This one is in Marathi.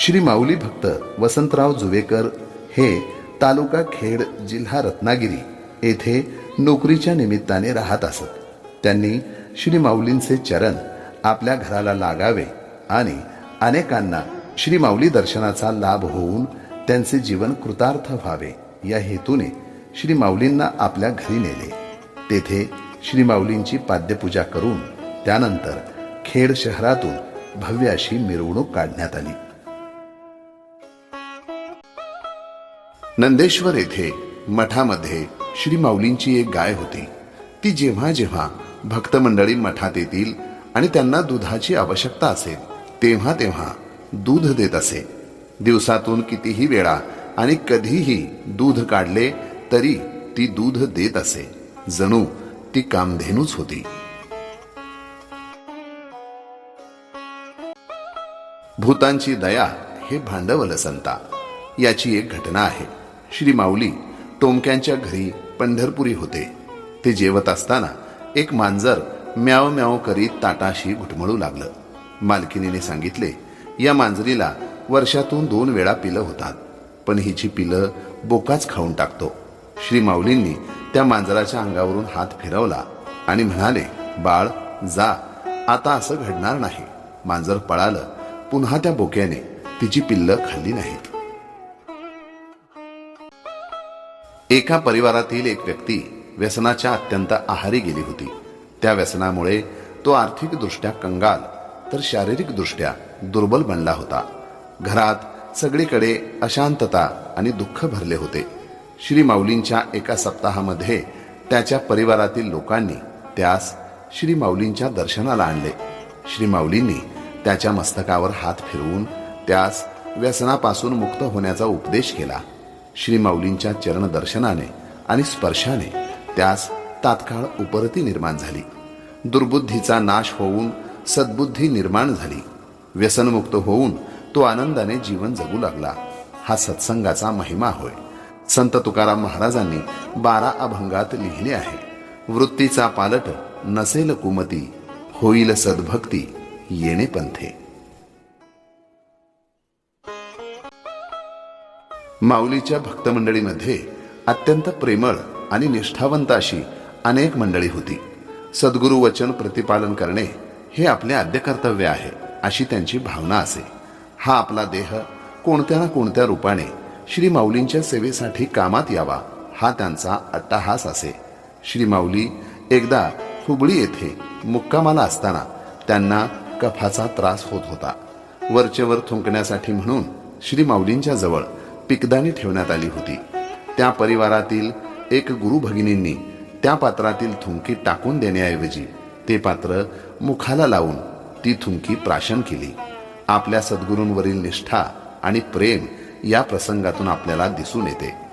श्री माऊली भक्त वसंतराव जुवेकर हे तालुका खेड जिल्हा रत्नागिरी येथे नोकरीच्या निमित्ताने राहत असत. त्यांनी श्री माऊलींचे चरण आपल्या घराला लागावे आणि अनेकांना श्री माऊली दर्शनाचा लाभ होऊन त्यांचे जीवन कृतार्थ व्हावे या हेतूने श्री माऊलींना आपल्या घरी नेले. तेथे श्री माऊलींची पाद्यपूजा करून त्यानंतर खेड शहरातून भव्य अशी मिरवणूक काढण्यात आली. नंदेश्वर येथे मठामध्ये श्री माऊलींची एक गाय होती. ती जेव्हा जेव्हा भक्तमंडळी मठात येतील आणि त्यांना दुधाची आवश्यकता असेल तेव्हा तेव्हा दूध देत असे. दिवसातून कितीही वेळा आणि कधीही दूध काढले तरी ती दूध देत असे. जणू ती कामधेनूच होती. भूतांची दया हे भांडवल संता. याची एक घटना आहे. श्री माऊली टोमक्यांच्या घरी पंढरपुरी होते. ते जेवत असताना एक मांजर म्याव म्याव करीत ताटाशी घुटमळू लागलं. मालकिनीने सांगितले या मांजरीला वर्षातून दोन वेळा पिलं होतात पण हिची पिलं बोकाच खाऊन टाकतो. श्री माऊलींनी त्या मांजराच्या अंगावरून हात फिरवला आणि म्हणाले बाळ जा आता असं घडणार नाही. मांजर पळालं. पुन्हा त्या बोक्याने तिची पिल्लं खाल्ली नाहीत. एका परिवारातील एक व्यक्ती व्यसनाच्या अत्यंत आहारी गेली होती. त्या व्यसनामुळे तो आर्थिकदृष्ट्या कंगाल तर शारीरिकदृष्ट्या दुर्बल बनला होता. घरात सगळीकडे अशांतता आणि दुःख भरले होते. श्री माऊलींच्या एका सप्ताहामध्ये त्याच्या परिवारातील लोकांनी त्यास श्री माऊलींच्या दर्शनाला आणले. श्री माऊलींनी त्याच्या मस्तकावर हात फिरवून त्यास व्यसनापासून मुक्त होण्याचा उपदेश केला. श्री माऊलींच्या चरण दर्शनाने आणि स्पर्शाने त्यास तात्काळ उपरती निर्माण झाली. दुर्बुद्धीचा नाश होऊन सद्बुद्धी निर्माण झाली. व्यसनमुक्त होऊन तो आनंदाने जीवन जगू लागला. हा सत्संगाचा महिमा होय. संत तुकाराम महाराजांनी बारा अभंगात लिहिले आहे. वृत्तीचा पालट नसेल कुमती होईल सद्भक्ती येणे पंथे. माऊलीच्या भक्तमंडळीमध्ये अत्यंत प्रेमळ आणि निष्ठावंत अशी अनेक मंडळी होती. सद्गुरु वचन प्रतिपालन करणे हे आपले आद्य कर्तव्य आहे अशी त्यांची भावना असे. हा आपला देह कोणत्या ना कोणत्या रूपाने श्री माऊलींच्या सेवेसाठी कामात यावा हा त्यांचा अट्टाहास असे. श्री माऊली एकदा हुबळी येथे मुक्कामाला असताना त्यांना कफाचा त्रास होत होता. वरचेवर थुंकण्यासाठी म्हणून श्री माऊलींच्या जवळ पिकदानी ठेवण्यात आली होती. त्या परिवारातील एक गुरु भगिनींनी त्या पात्रातील थुंकी टाकून देण्याऐवजी ते पात्र मुखाला लावून ती थुंकी प्राशन केली. आपल्या सद्गुरूंवरील निष्ठा आणि प्रेम या प्रसंगातून आपल्याला दिसून येते.